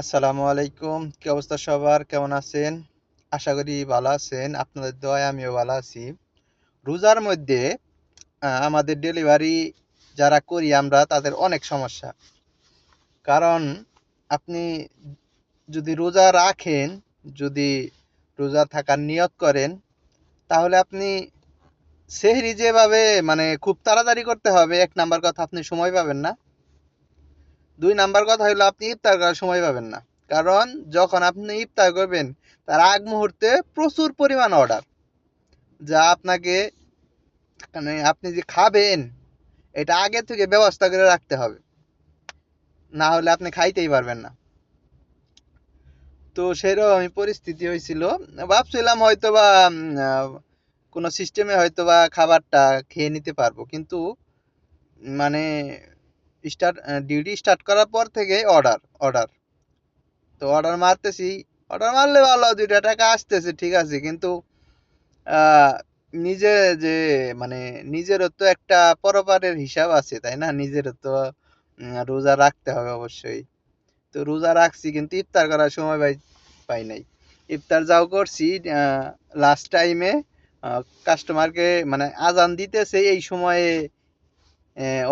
আসসালামু আলাইকুম। কি অবস্থা সবার? কেমন আছেন? আশা করি ভালো আছেন। আপনাদের দোয়ায় আমিও ভালো আছি। রোজার মধ্যে আমাদের ডেলিভারি যারা করি আমরা, তাদের অনেক সমস্যা। কারণ আপনি যদি রোজা রাখেন, যদি রোজা থাকার নিয়ত করেন, তাহলে আপনি সেহরি যেভাবে মানে খুব তাড়াতাড়ি করতে হবে, এক নাম্বার কথা, আপনি সময় পাবেন না। দুই নাম্বার কথা হলো আপনি ইফতার করার সময় পাবেন না। কারণ যখন আপনি ইফতার করবেন, তার আগ মুহূর্তে প্রচুর পরিমাণ অর্ডার। যা আপনাকে মানে আপনি যে খাবেন, এটা আগে থেকে ব্যবস্থা করে রাখতে হবে। না হলে আপনি খাইতেই পারবেন না। তো সেরকমই পরিস্থিতি হয়েছিল। ভাবছিলাম হয়তো বা কোনো সিস্টেমে হয়তো বা খাবারটা খেয়ে নিতে পারব। কিন্তু মানে স্টার্ট ডিউটি স্টার্ট করার পর থেকে অর্ডার অর্ডার তো অর্ডার মারতেছি অর্ডার মারলে ভালো, দুইটা টাকা আসতেছে, ঠিক আছে, কিন্তু নিজে যে মানে নিজেরও তো একটা পরপারের হিসাব আছে, তাই না? নিজেরও তো রোজা রাখতে হবে অবশ্যই। তো রোজা রাখছি, কিন্তু ইফতার করার সময় পাই পাই নাই। ইফতার যাও করছি লাস্ট টাইমে কাস্টমারকে মানে আজান দিতেছে, এই সময়ে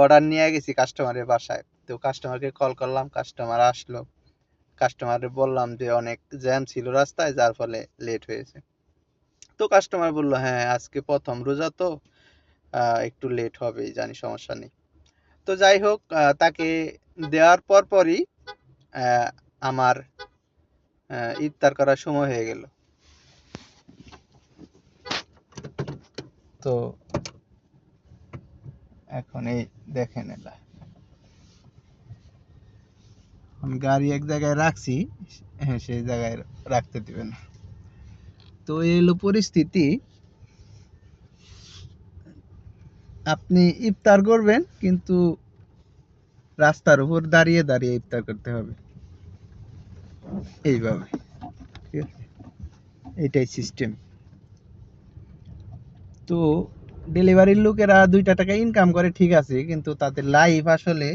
অর্ডার নিয়ে গেছি কাস্টমারের বাসায়। তো কাস্টমারকে কল করলাম কাস্টমার আসলো। কাস্টমারে বললাম যে, অনেক জ্যাম ছিল রাস্তায়, যার ফলে লেট হয়েছে। তো কাস্টমার বলল হ্যাঁ আজকে প্রথম রোজা তো একটু লেট হবেই, জানি সমস্যা নেই। তো যাই হোক তাকে দেওয়ার পর পরই আমার ইফতার করার সময় হয়ে গেল। তো এখন এই দেখেন এটা। আমি গাড়ি এক জায়গায় রাখছি হ্যাঁ সেই জায়গায় রাখতে দিবে না তো এই হলো পরিস্থিতি। আপনি ইফতার করবেন, কিন্তু রাস্তার উপর দাঁড়িয়ে দাঁড়িয়ে ইফতার করতে হবে। এইভাবে। ঠিক আছে? এটাই সিস্টেম তো ডেলিভারির লোকেরা দুইটা টাকা ইনকাম করে, ঠিক আছে, কিন্তু তাদের লাইফ আসলে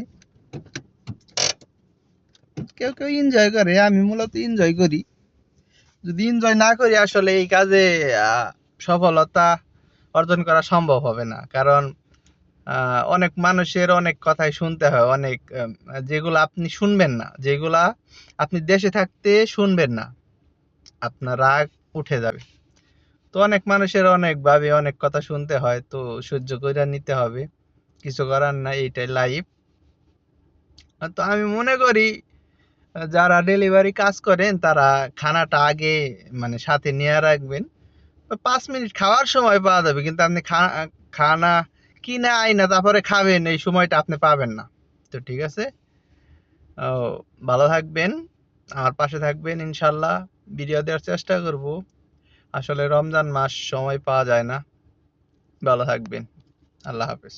কেউ কেউ এনজয় করে, আমি মূলত এনজয় করি। যদি এনজয় না করি, আসলে এই কাজে সফলতা অর্জন করা সম্ভব হবে না। কারণ অনেক মানুষের অনেক কথাই শুনতে হয়, অনেক যেগুলো আপনি শুনবেন না, যেগুলা আপনি দেশে থাকতে শুনবেন না, আপনার রাগ উঠে যাবে। তো অনেক মানুষের অনেক ভাবে অনেক কথা শুনতে হয়, তো সহ্য করে নিতে হবে। কিছু করার নাই, এইটাই লাইফ তো আমি মনে করি, যারা ডেলিভারি কাজ করেন, তারা খানাটা আগে মানে সাথে নিয়ে রাখবেন। পাঁচ মিনিট খাওয়ার সময় পাওয়া যাবে, কিন্তু আপনি খানা কিনে আই না তারপরে খাবেন, এই সময়টা আপনি পাবেন না। তো ঠিক আছে? ভালো থাকবেন, আমার পাশে থাকবেন, ইনশাল্লাহ। ভিডিও দেওয়ার চেষ্টা করব। আসলে রমজান মাস সময় পাওয়া যায় না। ভালো থাকবেন। আল্লাহ হাফেজ।